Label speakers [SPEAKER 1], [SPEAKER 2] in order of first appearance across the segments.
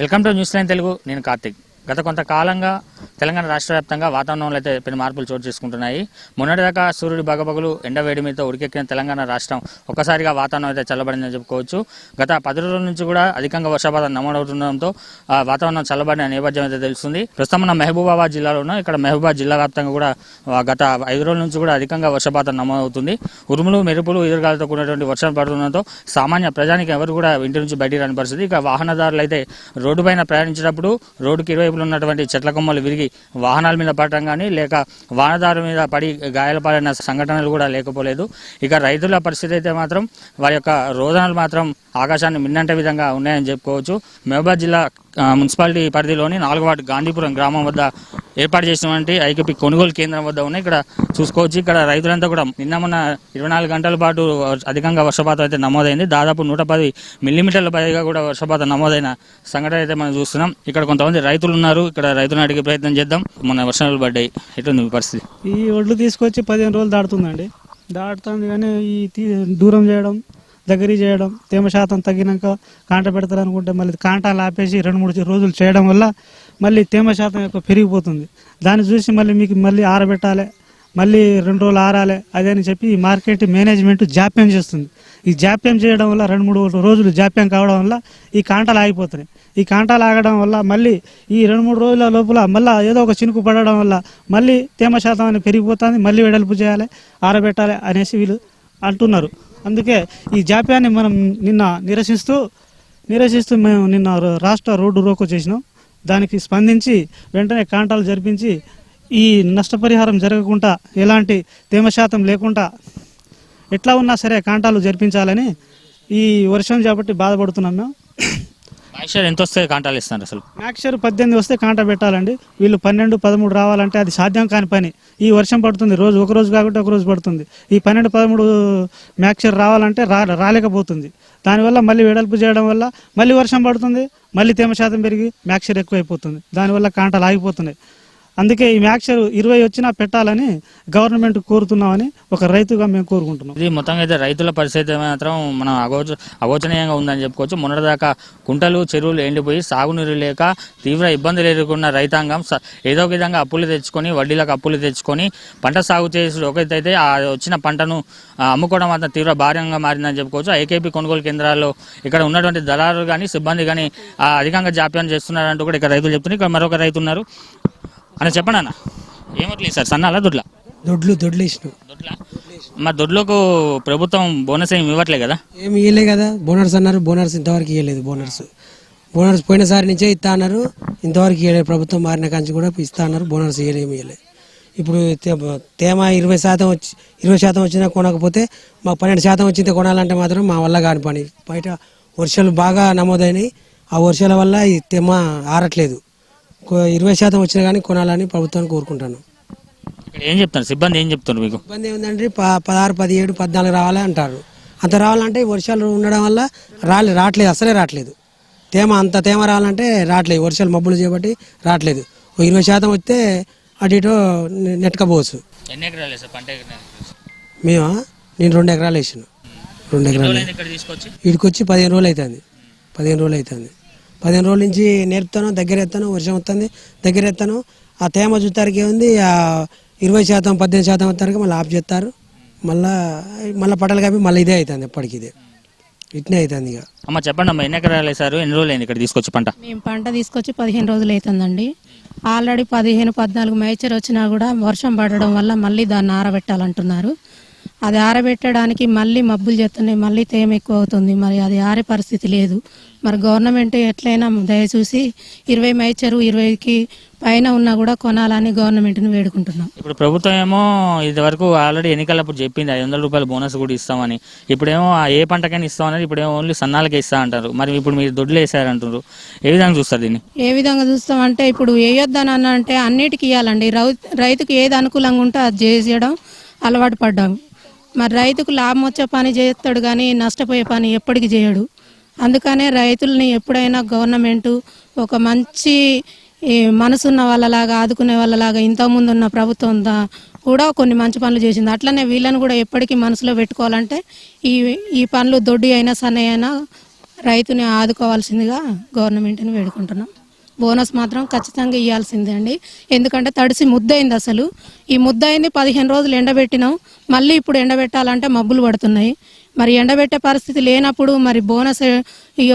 [SPEAKER 1] Welcome to news line Telugu నేను కార్తిక్. గత కొంతకాలంగా తెలంగాణ రాష్ట్ర వ్యాప్తంగా వాతావరణంలో అయితే పెను మార్పులు చోటు చేసుకుంటున్నాయి. మొన్నటిదాకా సూర్యుడు బగబగులు ఎండ వేడిమితో ఉడికెక్కిన తెలంగాణ రాష్ట్రం ఒక్కసారిగా వాతావరణం అయితే చల్లబడిందని చెప్పుకోవచ్చు. గత పది రోజుల నుంచి కూడా అధికంగా వర్షపాతం నమోదవుతుండడంతో ఆ, వాతావరణం చల్లబడిన నేపథ్యం అయితే తెలుస్తుంది. ప్రస్తుతం మన మహబూబాబాద్ జిల్లాలో ఉన్నాం ఇక్కడ మహబూబాబాద్ జిల్లా వ్యాప్తంగా కూడా గత ఐదు రోజుల నుంచి కూడా అధికంగా వర్షపాతం నమోదవుతుంది. ఉరుములు మెరుపులు ఎదురుగాలతో కూడినటువంటి వర్షం పడుతుండడంతో సామాన్య ప్రజానికి ఎవరు కూడా ఇంటి నుంచి బయటికి రాని పరిస్థితి. ఇక వాహనదారులు అయితే రోడ్డు పైన రోడ్డుకి ఇరవై ఇరువైపులు ఉన్నటువంటి చెట్ల కొమ్మలు విరిగి వాహనాల మీద పడటం కానీ లేక వాహనదారు మీద పడి గాయాలపాలైన సంఘటనలు కూడా లేకపోలేదు. ఇక రైతుల పరిస్థితి అయితే మాత్రం వారి యొక్క రోదనలు మాత్రం ఆకాశాన్ని మిన్నంటే విధంగా ఉన్నాయని చెప్పుకోవచ్చు. మహబూబాద్ జిల్లా మున్సిపాలిటీ పరిధిలోని నాలుగు వార్డు గాంధీపురం గ్రామం వద్ద ఏర్పాటు చేసినటువంటి ఐకేపీ కొనుగోలు కేంద్రం వద్ద ఉన్నాయి. ఇక్కడ చూసుకోవచ్చు. ఇక్కడ రైతులంతా కూడా నిన్న మొన్న ఇరవై నాలుగు గంటల పాటు అధికంగా వర్షపాతం అయితే నమోదైంది. దాదాపు నూట పది మిల్లీమీటర్ల పైగా కూడా వర్షపాతం నమోదైన సంఘటన అయితే మనం చూస్తున్నాం. ఇక్కడ కొంతమంది రైతులు ఉన్నారు. ఇక్కడ రైతులను అడిగే ప్రయత్నం చేద్దాం. మొన్న వర్షాలు పడ్డాయి. ఎటుంది మీ పరిస్థితి?
[SPEAKER 2] ఈ ఒడ్లు తీసుకొచ్చి పదిహేను రోజులు దాడుతుందండి దాడుతుంది కానీ ఈ తీ- దూరం చేయడం దగ్గర చేయడం తేమ శాతం తగ్గినాక కాంట పెడతారు అనుకుంటే మళ్ళీ కాంటాలు ఆపేసి రెండు మూడు రోజులు చేయడం వల్ల మళ్ళీ తేమ శాతం ఎక్కువ పెరిగిపోతుంది. దాన్ని చూసి మళ్ళీ మీకు మళ్ళీ ఆరబెట్టాలి మళ్ళీ రెండు రోజులు ఆరాలి అదే అని చెప్పి ఈ మార్కెట్ మేనేజ్మెంట్ జాప్యం చేస్తుంది. ఈ జాప్యం చేయడం వల్ల రెండు మూడు రోజులు జాప్యం కావడం వల్ల ఈ కాంటాలు ఆగిపోతున్నాయి. ఈ కాంటాలు ఆగడం వల్ల మళ్ళీ ఈ రెండు మూడు రోజుల లోపల మళ్ళీ ఏదో ఒక చినుకు పడడం వల్ల మళ్ళీ తేమ శాతం అనేది పెరిగిపోతుంది మళ్ళీ వెడల్పు చేయాలి ఆరబెట్టాలి అనేసి వీళ్ళు అంటున్నారు. అందుకే ఈ జాప్యాన్ని మనం నిన్న నిరసిస్తూ నిరసిస్తూ మేము నిన్న రాష్ట్ర రోడ్డు రోకో చేసినాం. దానికి స్పందించి వెంటనే కాంటాలు జరిపించి ఈ నష్టపరిహారం జరగకుండా ఎలాంటి తేమ శాతం లేకుండా ఎట్లా ఉన్నా సరే కాంటాలు జరిపించాలని ఈ వర్షం చేపట్టి బాధపడుతున్నాం మేము.
[SPEAKER 1] మాయిశ్చర్ ఎంత వస్తే కాంటాలు ఇస్తారు అసలు?
[SPEAKER 2] మ్యాక్చర్ పద్దెనిమిది వస్తే కాంటా పెట్టాలండి. వీళ్ళు పన్నెండు పదమూడు రావాలంటే అది సాధ్యం కాని పని. ఈ వర్షం పడుతుంది రోజు ఒక రోజు కాబట్టి ఒక రోజు పడుతుంది. ఈ పన్నెండు పదమూడు మ్యాక్చర్ రావాలంటే రా రాలేకపోతుంది. దానివల్ల మళ్ళీ వెడల్పు చేయడం వల్ల మళ్ళీ వర్షం పడుతుంది మళ్ళీ తేమ శాతం పెరిగి మ్యాక్చర్ ఎక్కువైపోతుంది. దానివల్ల కాంటాలు ఆగిపోతున్నాయి. అందుకే ఈ మ్యాక్చర్ ఇరవై వచ్చినా పెట్టాలని గవర్నమెంట్ కోరుతున్నామని ఒక రైతుగా మేము కోరుకుంటున్నాం.
[SPEAKER 1] ఇది మొత్తంగా అయితే రైతుల పరిస్థితి మాత్రం మనం అగోచ అగోచనీయంగా ఉందని చెప్పుకోవచ్చు. మొన్నటిదాకా కుంటలు చెరువులు ఎండిపోయి సాగునీరు లేక తీవ్ర ఇబ్బందులు ఎదుర్కొన్న రైతాంగం స- ఏదో ఒక విధంగా అప్పులు తెచ్చుకొని వడ్డీలకు అప్పులు తెచ్చుకొని పంట సాగు చేసి ఒకటైతే ఆ వచ్చిన పంటను అమ్ముకోవడం మాత్రం తీవ్ర భారంగా మారిందని చెప్పుకోవచ్చు. ఆ ఏకేపీ కొనుగోలు కేంద్రాల్లో ఇక్కడ ఉన్నటువంటి దళారులు కానీ సిబ్బంది కానీ అధికంగా జాప్యం చేస్తున్నారంటూ కూడా ఇక్కడ రైతులు చెప్తున్నారు. ఇక్కడ మరొక రైతు ఉన్నారు. అని చెప్పండి అన్న? ఏమట్లేదు సార్ సన్నాలా దుడ్లా?
[SPEAKER 3] దొడ్లు దొడ్లు వేసినాం
[SPEAKER 1] దొడ్లా? మా దొడ్లకు ప్రభుత్వం బోనస్ ఏమి ఇవ్వట్లే కదా?
[SPEAKER 3] ఏమి ఇవ్వలే కదా బోనర్స్ అన్నారు బోనర్స్ ఇంతవరకు ఇవ్వలేదు బోనర్స్. బోనర్స్ పోయినసారి నుంచే ఇస్తా అన్నారు ఇంతవరకు ఇవ్వలేదు ప్రభుత్వం మారిన కాంచి కూడా ఇస్తా అన్నారు బోనర్స్ ఇవ్వలేమి ఇవ్వలేదు ఇప్పుడు తేమ ఇరవై శాతం వచ్చి ఇరవై శాతం వచ్చినా కొనకపోతే మాకు పన్నెండు శాతం వచ్చిందే కొనాలంటే మాత్రం మా వల్ల కాని పని. బయట వర్షాలు బాగా నమోదైనాయి ఆ వర్షాల వల్ల ఈ తేమ ఆరట్లేదు. ఇరవై శాతం వచ్చినా కానీ కొనాలని ప్రభుత్వాన్ని కోరుకుంటాను.
[SPEAKER 1] ఇక్కడ ఏం చెప్తారు సిబ్బంది ఏం చెప్తున్నారు మీకు?
[SPEAKER 3] ఇబ్బంది ప- పదహారు పదిహేడు పద్నాలుగు రావాలి అంటారు. అంత రావాలంటే వర్షాలు ఉండడం వల్ల రాలే రావట్లేదు అసలే రావట్లేదు తేమ అంత తేమ రావాలంటే రావట్లేదు వర్షాలు మబ్బులు చేయబట్టి రావట్లేదు ఓ ఇరవై శాతం వస్తే అటు ఇటు నెట్టుకపోవచ్చు.
[SPEAKER 1] ఎన్ని ఎకరాలు వేసారు పంట?
[SPEAKER 3] మేము? నేను రెండు ఎకరాలు వేసాను. రెండు ఎకరాలు
[SPEAKER 1] రోజులైంది ఇక్కడ తీసుకొచ్చి?
[SPEAKER 3] వీడికి వచ్చి పదిహేను రోజులు అవుతుంది. పదిహేను రోజులు అవుతుంది. పదిహేను రోజుల నుంచి నేర్పుతాను దగ్గర ఎత్తాను వర్షం వస్తుంది దగ్గర ఎత్తాను. ఆ తేమ చూస్తానికి ఏముంది? ఆ ఇరవై శాతం పద్దెనిమిది శాతం వస్తానికి మళ్ళీ ఆఫ్ చేస్తారు. మళ్ళా మళ్ళీ పటలు కాపి మళ్ళీ ఇదే అవుతుంది ఎప్పటికి ఇదే. ఇట్నే అవుతుంది ఇక.
[SPEAKER 1] అమ్మ చెప్పండి అమ్మ ఎన్ని ఎకరాలు వేసారు ఎన్ని రోజులు అయింది ఇక్కడ తీసుకొచ్చి పంట?
[SPEAKER 4] మేము పంట తీసుకొచ్చి పదిహేను రోజులు అవుతుందండి. ఆల్రెడీ పదిహేను పద్నాలుగు మేచర్ వచ్చినా కూడా వర్షం పడడం వల్ల మళ్ళీ దాన్ని ఆరబెట్టాలంటున్నారు. అది ఆరబెట్టడానికి మళ్ళీ మబ్బులు చేస్తున్నాయి మళ్ళీ తేమ ఎక్కువ అవుతుంది మరి అది ఆరే పరిస్థితి లేదు. మరి గవర్నమెంట్ ఎట్లయినా దయచూసి ఇరవై మేచరు ఇరవైకి పైన ఉన్నా కూడా కొనాలని గవర్నమెంట్ని వేడుకుంటున్నాం.
[SPEAKER 1] ఇప్పుడు ప్రభుత్వం ఏమో ఇది వరకు ఆల్రెడీ ఎన్నికలప్పుడు చెప్పింది ఐదు వందల రూపాయల బోనస్ కూడా ఇస్తామని. ఇప్పుడేమో ఏ పంటకైనా ఇస్తామని ఇప్పుడేమో ఓన్లీ సన్నాలకే ఇస్తా అంటారు. మరి ఇప్పుడు మీరు దొడ్లు వేసారంటారు ఏ విధంగా చూస్తారు దీన్ని?
[SPEAKER 4] ఏ విధంగా చూస్తామంటే ఇప్పుడు వేయొద్దని అన్న అంటే అన్నిటికీ ఇవ్వాలండి రౌ- రైతుకు ఏది అనుకూలంగా ఉంటే అది చేసేయడం అలవాటు పడ్డాం. మరి రైతుకు లాభం వచ్చే పని చేస్తాడు కానీ నష్టపోయే పని ఎప్పటికీ చేయడు. అందుకనే రైతుల్ని ఎప్పుడైనా గవర్నమెంట్ ఒక మంచి మనసున్న వాళ్ళలాగా ఆదుకునే వాళ్ళలాగా ఇంతకుముందు ఉన్న ప్రభుత్వం కూడా కొన్ని మంచి పనులు చేసింది. అట్లనే వీళ్ళని కూడా ఎప్పటికీ మనసులో పెట్టుకోవాలంటే ఈ ఈ పనులు దొడ్డి అయినా సన్న అయినా రైతుని ఆదుకోవాల్సిందిగా గవర్నమెంట్ని వేడుకుంటున్నాం. బోనస్ మాత్రం ఖచ్చితంగా ఇవ్వాల్సిందే అండి ఎందుకంటే తడిసి ముద్దయింది అసలు. ఈ ముద్దయింది పదిహేను రోజులు ఎండబెట్టినాం. మళ్ళీ ఇప్పుడు ఎండబెట్టాలంటే మబ్బులు పడుతున్నాయి. మరి ఎండబెట్టే పరిస్థితి లేనప్పుడు మరి బోనస్ ఈ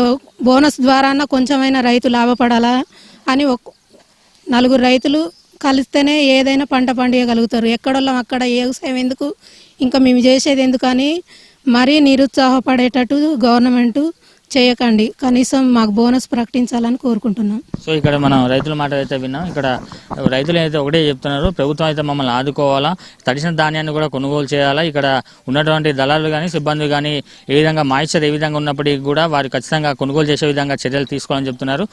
[SPEAKER 4] బోనస్ ద్వారా కొంచెమైనా రైతు లాభపడాలా అని ఒక నలుగురు రైతులు కలిస్తేనే ఏదైనా పంట పండియగలుగుతారు. ఎక్కడోళ్ళం అక్కడ వ్యవసాయం ఎందుకు? ఇంకా మేము చేసేది ఎందుకు అని మరీ నిరుత్సాహపడేటట్టు గవర్నమెంటు చేయకండి. కనీసం మాకు బోనస్ ప్రకటించాలని కోరుకుంటున్నాం.
[SPEAKER 1] సో ఇక్కడ మనం రైతుల మాట అయితే విన్నాం. ఇక్కడ రైతులు అయితే ఒకటే చెప్తున్నారు ప్రభుత్వం అయితే మమ్మల్ని ఆదుకోవాలా తడిసిన ధాన్యాన్ని కూడా కొనుగోలు చేయాలా ఇక్కడ ఉన్నటువంటి దళాలు కానీ సిబ్బంది కానీ ఏ విధంగా మాయిశ్చర్ ఏ విధంగా ఉన్నప్పటికీ కూడా వారు ఖచ్చితంగా కొనుగోలు చేసే విధంగా చర్యలు తీసుకోవాలని చెప్తున్నారు.